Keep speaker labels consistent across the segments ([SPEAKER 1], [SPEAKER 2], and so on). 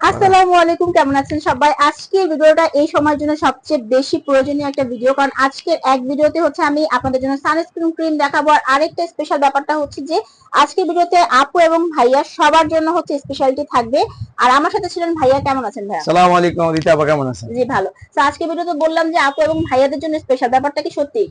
[SPEAKER 1] আসসালামু আলাইকুম কেমন আছেন সবাই? আজকের ভিডিওটা এই সময়ের জন্য সবচেয়ে বেশি প্রয়োজনীয় একটা ভিডিও কারণ আজকের এক ভিডিওতে হচ্ছে আমি আপনাদের জন্য সানস্ক্রিন ক্রিম দেখাবো। আর আরেকটা স্পেশাল ব্যাপারটা হচ্ছে যে আজকের ভিডিওতে আপু এবং ভাইয়া সবার জন্য হচ্ছে স্পেশালিটি থাকবে। আর আমার সাথে ছিলেন ভাইয়া কেমন আছেন ভাইয়া?
[SPEAKER 2] আলাইকুম রীতা আপা কেমন আছেন?
[SPEAKER 1] জি ভালো। তো আজকে ভিডিওতে বললাম যে আপু এবং ভাইয়াদের জন্য স্পেশাল ব্যাপারটা কি সত্যি?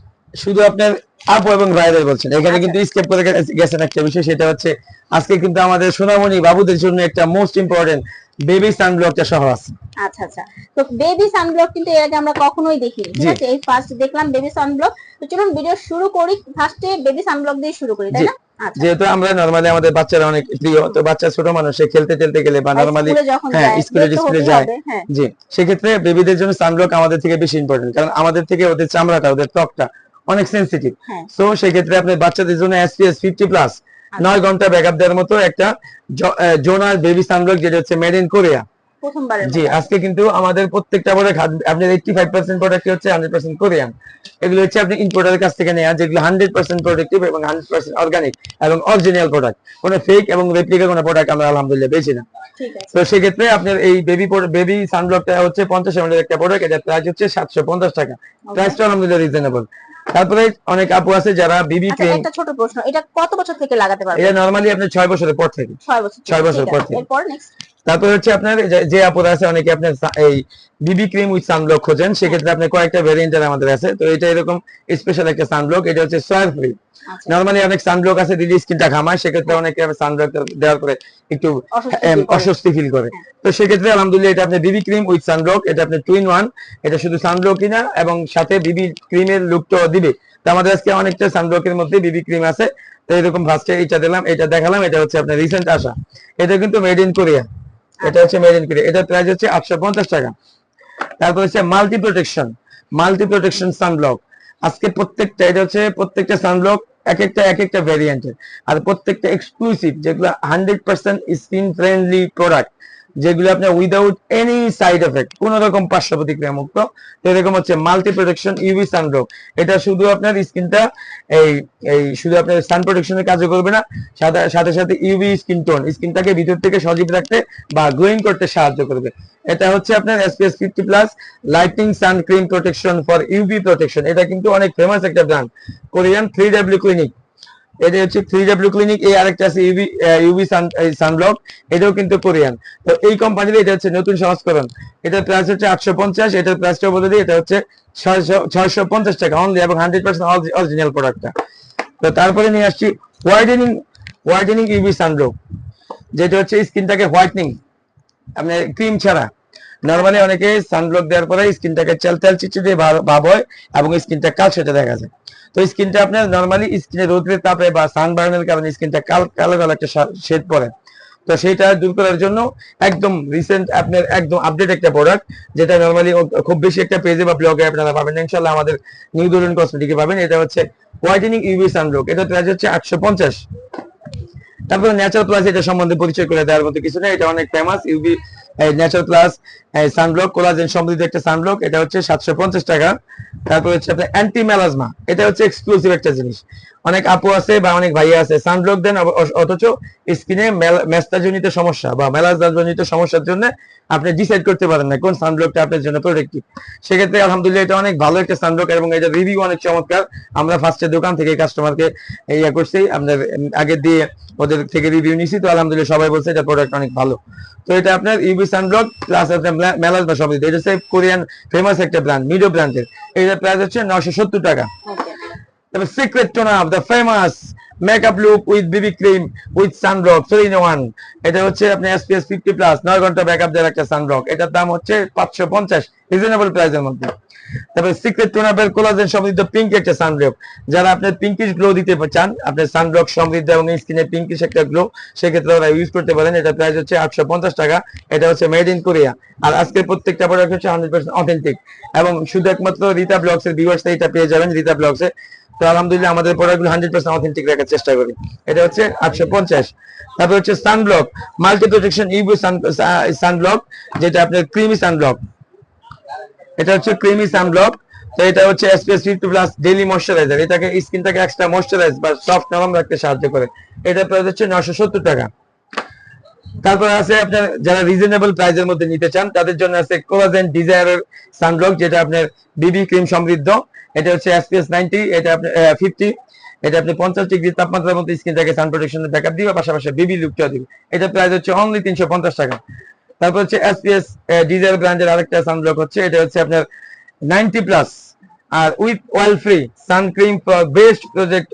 [SPEAKER 2] শুধু আপনার আপু এবং ভাইদের বলছেন। এখানে। কিন্তু স্কেপ করে গেছেন একটা বিষয় সেটা হচ্ছে আজকে কিন্তু আমাদের সোনামণি বাবুদের জন্য একটা মোস্ট ইম্পর্টেন্ট বেবি সানব্লকটা সহ আছে।
[SPEAKER 1] আচ্ছা আচ্ছা। তো বেবি সানব্লক কিন্তু এর আগে আমরা কখনোই দেখিনি ঠিক আছে? এই ফার্স্ট দেখলাম বেবি সানব্লক। তো চলুন ভিডিও শুরু করি ফার্স্টে বেবি সানব্লক দিয়ে শুরু করি তাই না? আচ্ছা।
[SPEAKER 2] যেহেতু আমরা নরমালি আমাদের বাচ্চারা অনেক প্রিয় তো বাচ্চা ছোট মানুষ খেলতে খেলতে গেলে বা নরমালি হ্যাঁ, স্কুলে
[SPEAKER 1] তো
[SPEAKER 2] স্কুলে যায়।
[SPEAKER 1] হ্যাঁ।
[SPEAKER 2] জি সেক্ষেত্রে বেবিদের জন্য সানব্লক আমাদের থেকে বেশি ইম্পর্টেন্ট কারণ আমাদের থেকে ওদের চামড়াটা ওদের ত্বকটা অনেক সেন্সিটিভ
[SPEAKER 1] হ্যাঁ।
[SPEAKER 2] সো সেক্ষেত্রে আপনার বাচ্চাদের জন্য এসপিএস ফিফটি প্লাস নয় ঘণ্টা ব্যাকআপ দেওয়ার মতো একটা জোনার বেবি সানব্লক যেটা হচ্ছে মেড ইন কোরিয়া। জি আজকে কিন্তু আমাদের প্রত্যেকটা প্রোডাক্ট আপনার এইটটি ফাইভ পার্সেন্ট প্রোডাক্ট হচ্ছে হান্ড্রেড পার্সেন্ট কোরিয়ান। এগুলো হচ্ছে আপনি ইম্পোর্টারের কাছ থেকে নেওয়া যেগুলো হান্ড্রেড পার্সেন্ট প্রোডাক্টিভ এবং হান্ড্রেড পার্সেন্ট অর্গানিক এবং অরিজিনাল প্রোডাক্ট কোনো ফেক এবং রেপ্লিকা কোনো প্রোডাক্ট আমরা আলহামদুলিল্লাহ বেশি না। তো সেক্ষেত্রে আপনার এই বেবি বেবি সানব্লকটা হচ্ছে পঞ্চাশ এমএল একটা প্রোডাক্ট এটা প্রাইস হচ্ছে সাতশো পঞ্চাশ টাকা। প্রাইসটা আলহামদুলিল্লাহ রিজনেবল তারপরে অনেক আপু আছে যারা বিবি
[SPEAKER 1] আচ্ছা
[SPEAKER 2] ক্রিম
[SPEAKER 1] একটা ছোট প্রশ্ন এটা কত বছর থেকে লাগাতে পারবে
[SPEAKER 2] এটা নরমালি আপনি ছয় বছরের পর থেকে।
[SPEAKER 1] ছয় বছর
[SPEAKER 2] ছয় বছর পর থেকে।
[SPEAKER 1] এরপর নেক্সট
[SPEAKER 2] তারপর হচ্ছে আপনার যে- আপুরা আছে অনেকে আপনার এই বিবি ক্রিম উইথ সানব্লক খোঁজেন সেক্ষেত্রে আপনার কয়েকটা ভ্যারিয়েন্টের আমাদের আছে। তো এটা এরকম স্পেশাল একটা সানব্লক এটা হচ্ছে সয়ার ফ্রি নর্মালি অনেক সানব্লক আছে দিদি স্কিনটা ঘামায় সেক্ষেত্রে অনেকে সানব্লক দেওয়ার পরে একটু
[SPEAKER 1] অস্বস্তি
[SPEAKER 2] এম,
[SPEAKER 1] feel করে।
[SPEAKER 2] ফিল করে। তো সেক্ষেত্রে আলহামদুলিল্লাহ এটা আপনার বিবি ক্রিম উইথ সানব্লক এটা আপনার টুইন ওয়ান এটা শুধু সানব্লকই না এবং সাথে বিবি ক্রিমের লুকটাও দিবে। তো আমাদের আজকে অনেকটা সানব্লকের মধ্যে বিবি ক্রিম আছে। তো এরকম ফার্স্টে এটা দিলাম এটা দেখালাম এটা হচ্ছে আপনার রিসেন্ট আসা। এটা কিন্তু মেড ইন কোরিয়া এটা হচ্ছে মেরিন কিট এটার এটা প্রাইস হচ্ছে আটশো পঞ্চাশ টাকা। তারপর হচ্ছে multi protection multi protection sunblock আজকে প্রত্যেকটা, এটা হচ্ছে প্রত্যেকটা সানব্লক এক একটা এক একটা ভ্যারিয়েন্টের আর প্রত্যেকটা এক্সক্লুসিভ যেগুলো hundred percent skin friendly product যেগুলো আপনার উইদাউট এনি সাইড এফেক্ট কোন রকম পার্শ্ব প্রতিক্রিয়া মুক্ত এরকম হচ্ছে মাল্টি প্রোটেকশন ইউভি সানব্লক এটা শুধু আপনার স্কিনটা এই এই শুধু আপনার সান প্রোটেকশনের কাজও করবে না সাথে সাথে সাথে ইউভি স্কিন টোন স্কিনটাকে ভিতর থেকে সজীব রাখতে বা গ্লোয়িং করতে সাহায্য করবে। এটা হচ্ছে আপনার SPS fifty plus lighting sun cream protection for UV protection এটা কিন্তু অনেক ফেমাস একটা brand Korean three W clinic এটা হচ্ছে থ্রি ডাব্লিউ ক্লিনিক এই আরেকটা আছে ইউভি ইউভি সানব্লক এটাও কিন্তু কোরিয়ান। তো এই কোম্পানির এটা হচ্ছে নতুন সংস্করণ। এটার প্রাইস হচ্ছে আটশো পঞ্চাশ, এটার প্রাইসটা বলে দিই, এটা হচ্ছে ছয়শো পঞ্চাশ টাকা অনলি এবং হান্ড্রেড পার্সেন্ট অরিজিনাল প্রোডাক্টটা তো তারপরে নিয়ে আসছি হোয়াইটেনিং হোয়াইটেনিং ইউভি সানব্লক যেটা হচ্ছে স্কিনটাকে হোয়াইটনিং আপনার ক্রিম ছাড়া। নর্মালি অনেকে সানব্লক দেওয়ার পরে স্কিনটাকে চাল চাল চিচিয়ে ভাব হয় এবং স্কিনটা কাল সেটা দেখা যায়। তো স্কিনটা আপনার নর্মালি স্কিনে রোদের তাপে বা সানবার্নের কারণে স্কিনটা কাল, কালো কালো একটা শেড পড়ে। তো সেটা দূর করার জন্য একদম রিসেন্ট আপনার একদম আপডেট একটা প্রোডাক্ট যেটা নর্মালি খুব বেশি একটা পেজে বা ব্লগে আপনারা পাবেন ইনশাল্লাহ আমাদের নিউ দরুন কসমেটিকে পাবেন। এটা হচ্ছে হোয়াইটেনিং ইউভি সানব্লক এটা প্রাইস হচ্ছে আটশো পঞ্চাশ। তারপরে ন্যাচারাল প্লাস এটা সম্বন্ধে পরিচয় করে দেওয়ার মতো কিছু নেই। এটা অনেক famous UV natural plus sunblock collagen সমৃদ্ধ একটা সানব্লক এটা হচ্ছে সাতশো পঞ্চাশ টাকা। তারপর হচ্ছে আপনার অ্যান্টি ম্যালাজমা এটা হচ্ছে এক্সক্লুসিভ একটা জিনিস। অনেক আপু আছে বা অনেক ভাইয়া আছে। সানব্লক দেন অথচ স্কিনে মেস্তাজনিত সমস্যা বা মেলাজনিত সমস্যার জন্য আপনি ডিসাইড করতে পারেন না কোন সানব্লকটা আপনার জন্য প্রোডাক্টিভ সেক্ষেত্রে আলহামদুলিল্লাহ এটা অনেক ভালো একটা সানব্লক এবং এটা রিভিউ অনেক চমৎকার। আমরা ফার্স্টে দোকান থেকে কাস্টমারকে ইয়ে করছি। আমরা আগে দিয়ে ওদের থেকে রিভিউ নিছি। তো আলহামদুলিল্লাহ সবাই বলছে এটা প্রোডাক্ট অনেক ভালো। তো এটা আপনার ইউবি সানব্লক প্লাস আপনার মেলাজমা সমৃদ্ধ এটা হচ্ছে কোরিয়ান ফেমাস একটা ব্র্যান্ড মিডো ব্র্যান্ডের এটা প্রাইস হচ্ছে নশো সত্তর টাকা। তারপর secret tone up the famous makeup look with BB cream with sunblock three in one এটা হচ্ছে আপনি এসপিএস ফিফটি প্লাস নয় ঘণ্টা ব্যাকআপ দেওয়ার একটা সানব্লক এটার দাম হচ্ছে পাঁচশো পঞ্চাশ রিজনেবল প্রাইসের মধ্যে। তারপরে সিক্রেট টোন আপের কোলাজেন সমৃদ্ধ পিঙ্ক একটা সানব্লক যারা আপনার পিঙ্কিশ গ্লো দিতে চান, আপনার সানব্লক সমৃদ্ধ এবং স্কিনে পিঙ্কিশ একটা গ্লো সেক্ষেত্রে ওরা ইউজ করতে পারেন। এটা প্রাইস হচ্ছে আটশো পঞ্চাশ টাকা। এটা হচ্ছে মেড ইন কোরিয়া আর আজকের প্রত্যেকটা প্রোডাক্ট হচ্ছে হান্ড্রেড পার্সেন্ট অথেন্টিক এবং শুধু একমাত্র রীতা ব্লগস এর ভিউয়ার্স এটা পেয়ে যাবেন। রীতা ব্লগস তো আলহামদুলিল্লাহ আমাদের প্রোডাক্টগুলো হান্ড্রেড পার্সেন্ট অথেন্টিক রাখার চেষ্টা করি। এটা হচ্ছে আটশো পঞ্চাশ। তারপর হচ্ছে sunblock multi protection UV sunblock যেটা আপনার ক্রিমি সানব্লক এটা হচ্ছে ক্রিমি সানব্লক তো এটা হচ্ছে SPS fifty plus daily moisturiser এটাকে স্কিনটাকে এক্সট্রা মশ্চারাইজ বা সফট নরম রাখতে সাহায্য করে। এটা প্রায় হচ্ছে নশো সত্তর টাকা। তারপর আছে আপনার যারা রিজনেবল প্রাইসের মধ্যে নিতে চান, তাদের জন্য আছে কোলাজেন ডিজায়ার সানব্লক যেটা আপনার বিবি ক্রিম সমৃদ্ধ। এটা হচ্ছে এসপিএস নাইনটি এটা আপনার ফিফটি এটা আপনি পঞ্চাশ ডিগ্রি তাপমাত্রার মধ্যে স্কিনটাকে সান প্রোটেকশনের ব্যাকআপ দিবে, পাশাপাশি বিবি লুকটা দিবে। এটা প্রাইস হচ্ছে অনলি তিনশো পঞ্চাশ টাকা। তারপর হচ্ছে এসপিএস ডিজায়ার ব্র্যান্ডের আরেকটা সানব্লক হচ্ছে, এটা হচ্ছে আপনার ninety plus R with oil free sun cream for best project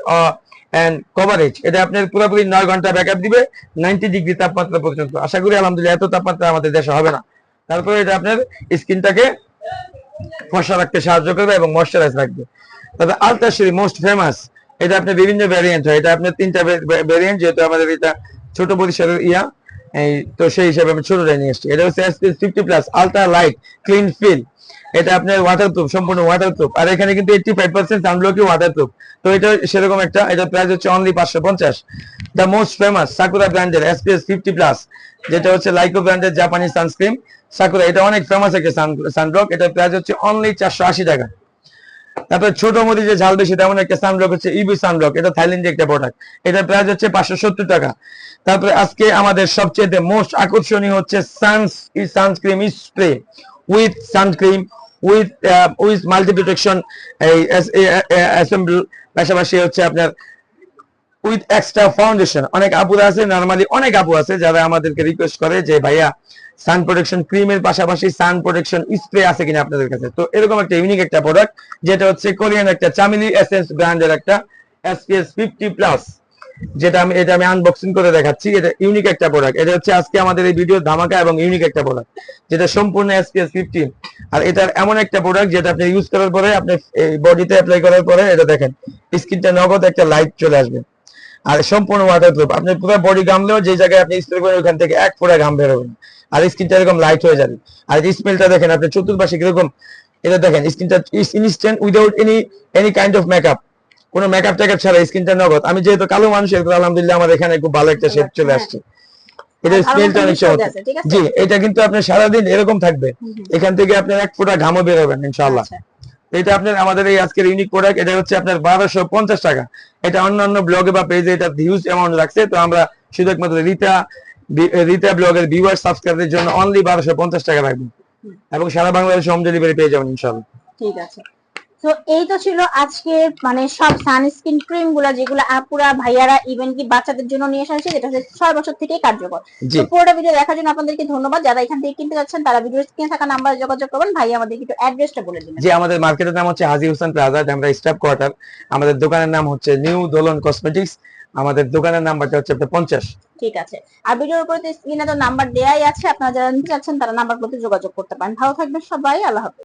[SPEAKER 2] and coverage এটা আপনার পুরোপুরি নয় ঘণ্টা ব্যাকআপ দিবে নাইনটি ডিগ্রি তাপমাত্রা পর্যন্ত। আশা করি আলহামদুলিল্লাহ এত তাপমাত্রা আমাদের দেশে হবে না। তারপরে এটা আপনার স্কিনটাকে ফসা রাখতে সাহায্য করবে এবং ময়শ্চারাইজ রাখবে। তবে আলতাশ্রী মোস্ট ফেমাস এটা আপনার বিভিন্ন ভ্যারিয়েন্ট হয়। এটা আপনার তিনটা ভ্যারিয়েন্ট যেহেতু আমাদের এটা ছোট পরিসরের ইয়া। তো সেই হিসাবে আমি ছোটটাই নিয়ে এসেছি। এটা হচ্ছে SPS fifty plus ultra light clean feel এটা আপনার ওয়াটারপ্রুফ সম্পূর্ণ ওয়াটারপ্রুফ আর এখানে কিন্তু এইটটি ফাইভ পার্সেন্ট সানব্লকই ওয়াটারপ্রুফ তো এটা সেরকম একটা এটা প্রাইস হচ্ছে অনলি পাঁচশো পঞ্চাশ। দ্য মোস্ট ফেমাস সাকুরা ব্র্যান্ডের এসপিএস ফিফটি প্লাস যেটা হচ্ছে লাইকো ব্র্যান্ডের জাপানি সানস্ক্রিন সাকুরা এটা অনেক ফেমাস একটা সানব্লক এটা প্রাইস হচ্ছে অনলি চারশো আশি টাকা। তারপর ছোট মদি যে ঝাল বেশি, তেমন একটা সানব্লক হচ্ছে ইবি সানব্লক এটা থাইল্যান্ডের একটা প্রোডাক্ট এটা প্রাইস হচ্ছে পাঁচশো সত্তর টাকা। তারপরে আজকে আমাদের সবচেয়ে মোস্ট আকর্ষণীয় হচ্ছে সানস ই sunscreen spray with sunscreen with with multi protection এই অ্যাসেম্বল পাশাপাশি হচ্ছে আপনার উইথ এক্সট্রা ফাউন্ডেশন অনেক আপুরা আছে নরমালি অনেক আপু আছে, যারা আমাদেরকে রিকোয়েস্ট করে যে, ভাইয়া সান প্রোটেকশন ক্রিমের পাশাপাশি সান প্রোটেকশন স্প্রে আছে কিনা আপনাদের কাছে? তো এরকম একটা ইউনিক একটা প্রোডাক্ট যেটা হচ্ছে কোরিয়ান একটা চামিলি এসেন্স ব্র্যান্ডের একটা এসপিএস ফিফটি প্লাস যেটা আমি, এটা আমি আনবক্সিং করে দেখাচ্ছি। এটা ইউনিক একটা প্রোডাক্ট এটা হচ্ছে আজকে আমাদের এই ভিডিও ধামাকা এবং ইউনিক একটা প্রোডাক্ট যেটা সম্পূর্ণ এসপিএস ফিফটিন আর এটার এমন একটা প্রোডাক্ট যেটা আপনি ইউজ করার পরে, আপনি এই বডিতে অ্যাপ্লাই করার পরে, এটা দেখেন, স্কিনটা নগদ একটা লাইট চলে আসবে। আর সম্পূর্ণ ওয়াটারপ্রুফ আপনি পুরো বডি ঘামলেও যে জায়গায় আপনি স্প্রে করেন, ওখান থেকে এক ফোঁটা ঘাম বেরোবে না। আর স্কিনটা এরকম লাইট হয়ে যাবে। আর স্মেলটা দেখেন আপনি চতুর্পাশে কীরকম এটা দেখেন স্কিনটা instant without any any kind of makeup কোনো মেকআপ টেকআপ ছাড়া স্কিনটা নগদ। আমি যেহেতু কালো মানুষ আলহামদুলিল্লাহ আমার এখানে খুব ভালো একটা শেপ চলে আসছে। এটা স্মেলটা অনেক
[SPEAKER 1] আছে?
[SPEAKER 2] জি এটা কিন্তু আপনার সারাদিন এরকম থাকবে। এখান থেকে আপনার এক ফোঁটা ঘামও বেরোবেন ইনশাআল্লাহ।
[SPEAKER 1] আচ্ছা।
[SPEAKER 2] এটা আপনার আমাদের এই আজকের ইউনিক প্রোডাক্ট এটা হচ্ছে আপনার বারোশো পঞ্চাশ টাকা। এটা অন্যান্য ব্লগে বা পেজে এটা হিউজ অ্যামাউন্ট রাখছে। তো আমরা শুধু একমাত্র রিতা রিতা ব্লগের ভিউয়ার সাবস্ক্রাইবের জন্য অনলি বারোশো পঞ্চাশ টাকা রাখব
[SPEAKER 1] হুম।
[SPEAKER 2] এবং সারা বাংলাদেশে হোম ডেলিভারি পেয়ে যাবেন ইনশাল্লাহ
[SPEAKER 1] ঠিক আছে। তো এই তো ছিল আজকে মানে সব সানস্ক্রিন ক্রিমগুলা যেগুলো আপুরা ভাইয়ারা ইভেন কি বাচ্চাদের জন্য নিয়ে এসেছে যেটা হচ্ছে ছয় বছর থেকেই কার্যকর।
[SPEAKER 2] জি।
[SPEAKER 1] তো পুরোটা ভিডিও দেখার জন্য আপনাদেরকে ধন্যবাদ। যারা এখান থেকে কিনতে যাচ্ছেন তারা ভিডিও স্ক্রিনে থাকা নাম্বারে যোগাযোগ করবেন। ভাই আমাদের একটু অ্যাড্রেসটা বলে দিবেন।
[SPEAKER 2] যে আমাদের মার্কেটের নাম হচ্ছে হাজি হোসেন প্লাজা আমরা স্টাফ কোয়ার্টার আমাদের দোকানের নাম হচ্ছে নিউ দোলন কসমেটিক্স আমাদের দোকানের নাম্বারটা হচ্ছে আপনার পঞ্চাশ।
[SPEAKER 1] ঠিক আছে। আর ভিডিওর উপরে স্ক্রিনে তো নাম্বার দেওয়াই আছে, আপনারা যারা নিতে চাচ্ছেন তারা নাম্বার প্রতি যোগাযোগ করতে পারেন। ভালো থাকবেন সবাই, আল্লাহ হাফেজ।